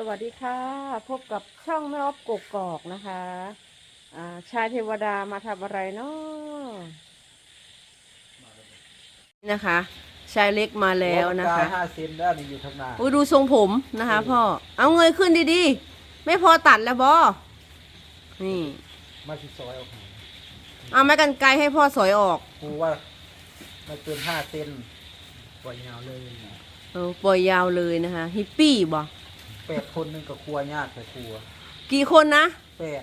สวัสดีค่ะ พบกับช่องแม่ออฟกกกอกนะคะอ่าชายเทวดามาทำอะไรเนาะนะคะ ชายเล็กมาแล้วนะกาคะยห้าเซนแล้วนี่อยู่ทางหน้าอุ้ยดูทรงผมนะคะพ่อ เอาเงยขึ้นดีๆ ไม่พอตัดแล้วบอนี่มาสิซอยเอาหาเอาไม้กันไกลให้พ่อสอยออกครูว่าไม่เกินห้าเซนปล่อยยาวเลยนะเออปล่อยยาวเลยนะคะ ฮิปปี้บอ แปดคนหนึงกับครัวยากแต่ครัวกี่คนนะ แปด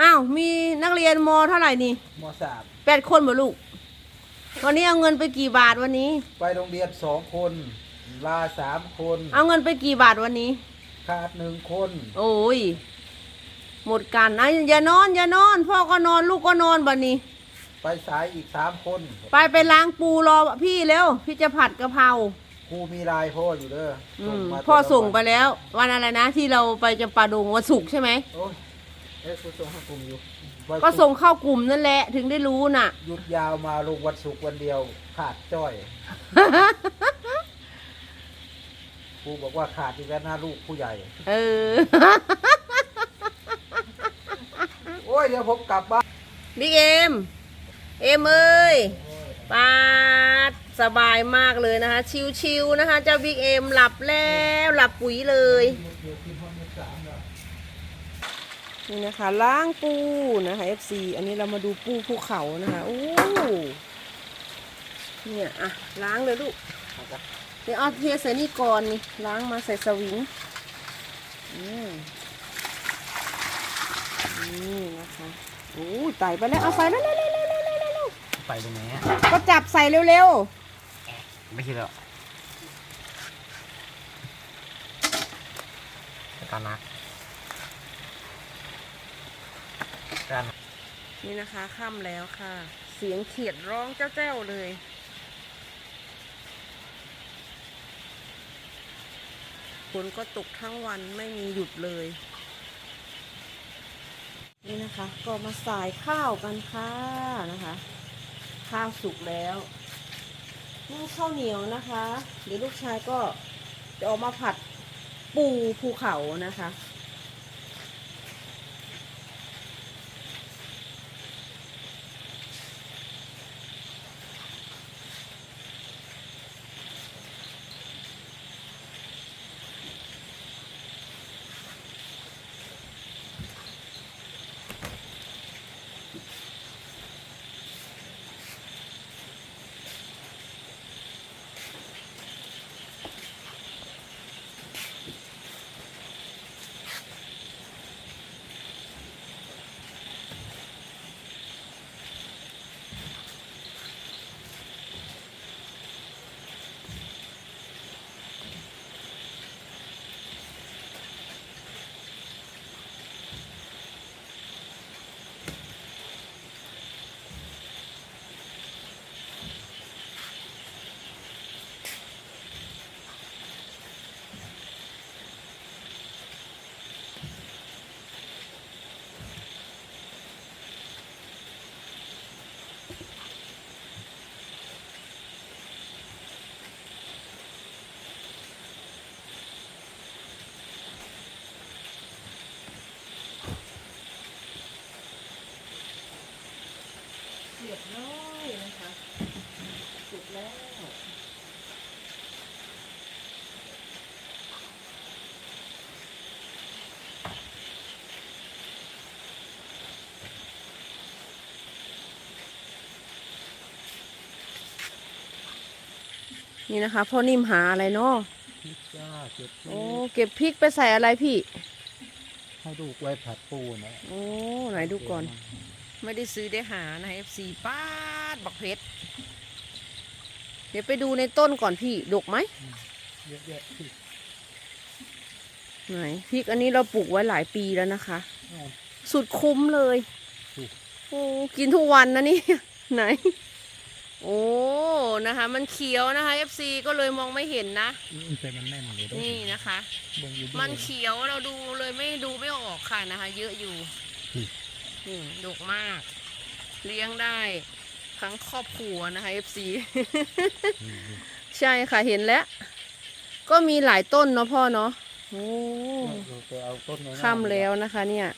อ้าว มีนักเรียนมเท่าไหร่นี่มสามแปดคนบ่ลูก วันนี้เอาเงินไปกี่บาทวันนี้ ไปโรงเรียนสองคนลาสามคนเอาเงินไปกี่บาทวันนี้ ขาดหนึ่งคนโอ้ย หมดกันนะอย่านอน อย่านอน พ่อก็นอนลูกก็นอนบัดนี้ ไปสายอีกสามคน ไปไปล้างปูรอพี่เร็วพี่จะผัดกะเพรา ครูมีลายพ่ออยู่เด้ออืส่งมมาพ่อแต่ละส่งไปวันแล้ว วันอะไรนะที่เราไปจำปาดงวันศุกร์ใช่ไหม โอ้ยเอ๊ะครูส่งให้ผมอยู่วันก็ศุส่งร์เข้ากลุ่มนั่นแหละถึงได้รู้น่ะ หยุดยาวมาลงวันศุกร์วันเดียว ขาดจ้อยครูบอกว่าขาดอีกแล้วนะลูกผู้ใหญ่ เออ โอ้ยเดี๋ยวผมกลับบ้าน บิ๊กเอ็ม เอ็มเอ้ยปาด สบายมากเลยนะคะ ชิวๆนะคะ เจ้าบิ๊กเอ็มหลับแล้วหลับปุ๋ยเลยนี่นะคะล้างปูนะคะ FC อันนี้เรามาดูปูภูเขานะคะโอ้เนี่ยอะล้างเลยลูกเดี๋ยวเอาเทใส่นี่ก่อนนี่ล้างมาใส่สวิงอืมนี่นะคะโอ้ยไต่ไปแล้วเอาใส่เร็วๆๆๆๆไปตรงไหนก็จับใส่เร็วๆ ไม่คิดแล้วการนะการๆนี่นะคะค่ำแล้วค่ะ เสียงเขียดร้องเจ้าๆเลย ฝนก็ตกทั้งวันไม่มีหยุดเลย นี่นะคะ ก็มาสายข้าวกันค่ะนะคะ ข้าวสุกแล้ว นึ่งข้าวเหนียวนะคะเดี๋ยวลูกชายก็จะออกมาผัดปูภูเขานะคะ เรียบร้อยนะคะสุกแล้วนี่นะคะพ่อนิ่มหาอะไรเนาะพิซซ่าเก็บโอ้เก็บพริกไปใส่อะไรพี่ ให้ลูกไว้ผัดปูนะ โอ้ ไหนดูก่อน ไม่ได้ซื้อได้หานะ FC ป้าดบักเพชรเดี๋ยวไปดูในต้นก่อนพี่ ดกไหมเยอะแยะที่ไหนพริกอันนี้เราปลูกไว้หลายปีแล้วนะคะ อ้าว สุดคุ้มเลย อืม โอ้กินทุกวันนะนี่ ไหน โอ้นะคะ มันเขียวนะคะ FC ก็เลยมองไม่เห็นนะใจมันแน่นเลยนี่นะคะบงอยู่ด้วยมันเขียวเราดูเลยไม่ดูไม่ออกค่ะนะคะ เยอะอยู่อืม นี่ดกมาก เลี้ยงได้ทั้งครอบครัวนะคะ FC ใช่ค่ะเห็นแล้ว ก็มีหลายต้นเนาะพ่อเนาะคโอ้เราไปเอาต้นนี้ค่ำแล้วนะคะ เนี่ย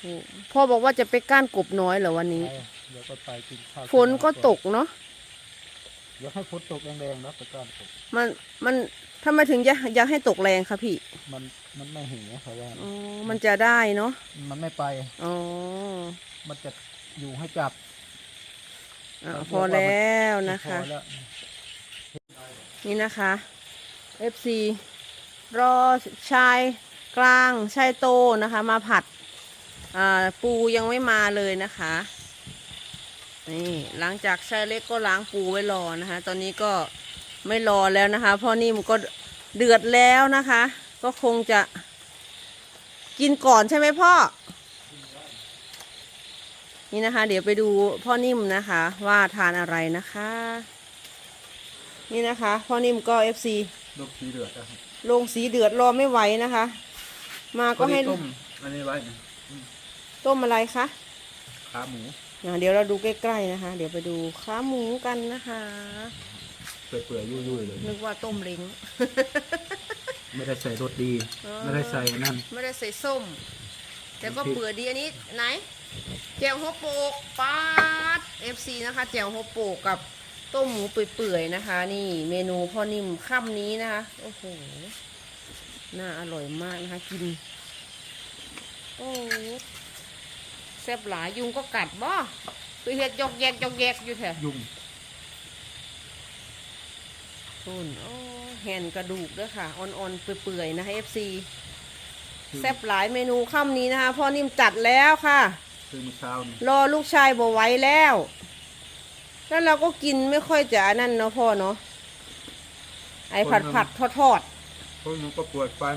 โอ้พ่อบอกว่าจะไปก้านกบน้อยเหรอวันนี้ไปเดี๋ยวก็ไปกินข้าวฝนก็ตกเนาะเดี๋ยวให้ฝนตกแรงๆนะไปก้านตกมันมัน ทำไมถึงอยากอยากให้ตกแรงคะพี่ มันมันไม่เหี่ยวเขาว่าอ๋อมันจะได้เนาะมันไม่ไป อ๋อ มันจะอยู่ให้จับอะพอแล้วนะคะ พอแล้วนี่นะคะ FC รอชายกลางชายโตนะคะ มาผัดอ่าปูยังไม่มาเลยนะคะ นี่หลังจากชายเล็กก็ล้างปูไว้รอนะคะ ตอนนี้ก็ ไม่รอแล้วนะคะเพราะนี่มันก็เดือดแล้วนะคะ ก็คงจะ กินก่อนใช่ไหมพ่อ นี่นะคะ เดี๋ยวไปดูพ่อนิ่มนะคะ ว่าทานอะไรนะคะ นี่นะคะ พ่อนิ่มก็ FC ลูกสีเดือดนะครับลงสีเดือดรอไม่ไหวนะคะ มาก็ให้ต้มอันนี้ไว้นะต้มอะไรคะขาหมูอะเดี๋ยวเราดูใกล้ๆนะคะ เดี๋ยวไปดูขาหมูกันนะคะ เปื่อยๆยุ่ยๆเลย นึกว่าต้มเล้ง ไม่ได้ใส่รสดี อ๋อ ไม่ได้ใส่นั่น ไม่ได้ใส่ส้ม แต่ก็เปื่อยดีอันนี้ไหน แจ่วหัวโปกปาด FC นะคะ แจ่วหัวโปกกับต้มหมูเปื่อยๆนะคะ นี่เมนูพ่อนิ่มค่ำนี้นะคะ โอ้โห น่าอร่อยมากนะคะ กิน โอ้แซ่บหลายยุงก็กัดบ่คือเห็ดยอกแยกยอกแยกอยู่แถวยุ่ง ตุนโอ้แห่นกระดูกด้วยค่ะ อ่อนๆ เปื่อยๆ นะคะ FC แซ่บหลายเมนูค่ำนี้นะคะ พ่อนิ่มจัดแล้วค่ะ คือมื้อเช้านี่รอลูกชายบ่ไหว้แล้ว แล้วเราก็กินไม่ค่อยจะนั่นเนาะพ่อเนาะ ไอผัดผัดทอดทอดพวกมันก็ปวดฟัน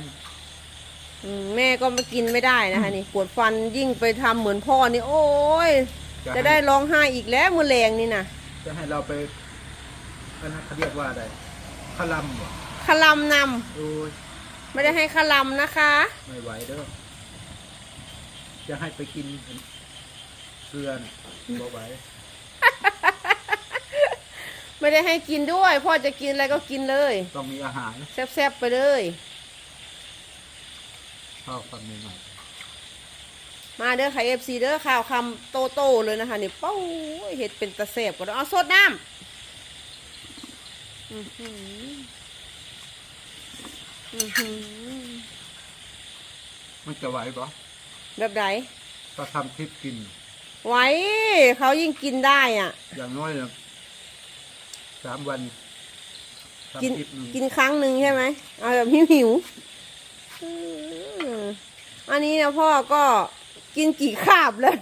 ๆอืมแม่ก็มากินไม่ได้นะคะนี่ปวดฟันยิ่งไปทำเหมือนพ่อนี่ โอ้ย จะให้ได้ร้องไห้อีกแล้วมือแรงนี่นะจะให้เราไปอันนั้นเขาเรียกว่าอะไร ขลำเหรอขลำนโอ้ยำไม่ได้ให้ขลำนะคะ ไม่ไหวเด้อจะให้ไปกินเกลือน่ะบ่ไหวไม่ได้ให้กินด้วย พ่อจะกินอะไรก็กินเลยต้องมีอาหารแซ่บๆไปเลย ข้าวฟังใหม่มาเด้อค่ะเอฟซีเด้อข่าวคำโตโตๆเลยนะคะนี่เป้าเห็ดเป็นตะเสบก็ได้เอาสดน้ำ อื้อหืออื้อหือๆมันจะไหวปะแบบไหนก็ทำคลิปกิน ไหว้เขายิ่งกินได้อะ อย่างน้อยเนี่ยสามวันกินทำคลิปหนึ่งกินครั้งหนึ่งใช่ไหมเอาแบบหิวหิวๆอืมอันนี้นะพ่อก็กินกี่คาบแล้ว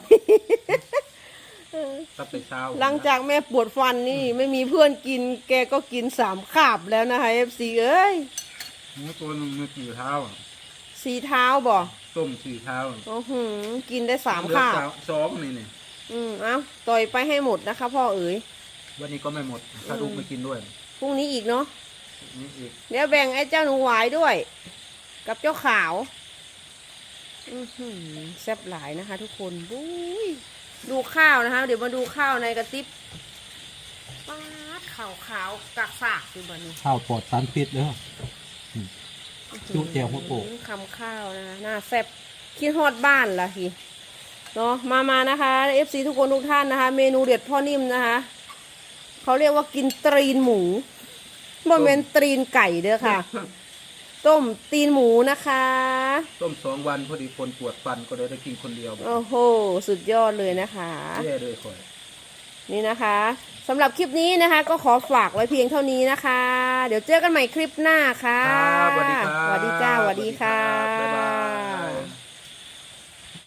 ตั้งแต่เช้าหลังจากแม่ปวดฟันนี่ไม่มีเพื่อนกิน แกก็กินสามคาบแล้วนะคะเอฟซีเอ้ยหมูตัวหนึงมีกี่เท้าอะสีเท้าบ่ต้มสี่เท้าโอ้โหกินได้สามเหลือคาบ สสองนี่นี่อืมเอาต่อยไปให้หมดนะคะพ่อเอ๋ย วันนี้ก็ไม่หมดถ้าลูกไม่กินด้วยพรุ่งนี้อีกเนาะ นี่อีกเดี๋ยวแบ่งไอ้เจ้าหนูหวายด้วย กับเจ้าขาว อือหือแซ่บหลายนะคะทุกคนบุ้ย ดูข้าวนะคะ เดี๋ยวมาดูข้าวในกระติบป๊าดขาวขาวๆกากสากอยู่บ้านี้ข้าวปลอดสารพิษเลยจุเจียวหัวโปก คำข้าวนะคะหน้าแซ่บคิดฮอดบ้านละทีเนาะมามานะคะเอฟซีทุกคนทุกท่านนะคะ เมนูเด็ดพ่อนิ่มนะคะเขาเรียกว่ากินตรีนหมูบ่เป็นตรีนไก่เด้อค่ะ ต้มตีนหมูนะคะ ต้มสองวันพอดีคนปวดฟันก็เลยได้กินคนเดียวโอ้โห สุดยอดเลยนะคะ แย่เลยคอย นี่นะคะสำหรับคลิปนี้นะคะ ก็ขอฝากไว้เพียงเท่านี้นะคะ เดี๋ยวเจอกันใหม่คลิปหน้าค่ะ ครับสวัสดีครับ สวัสดีจ้าสวัสดีค่ะ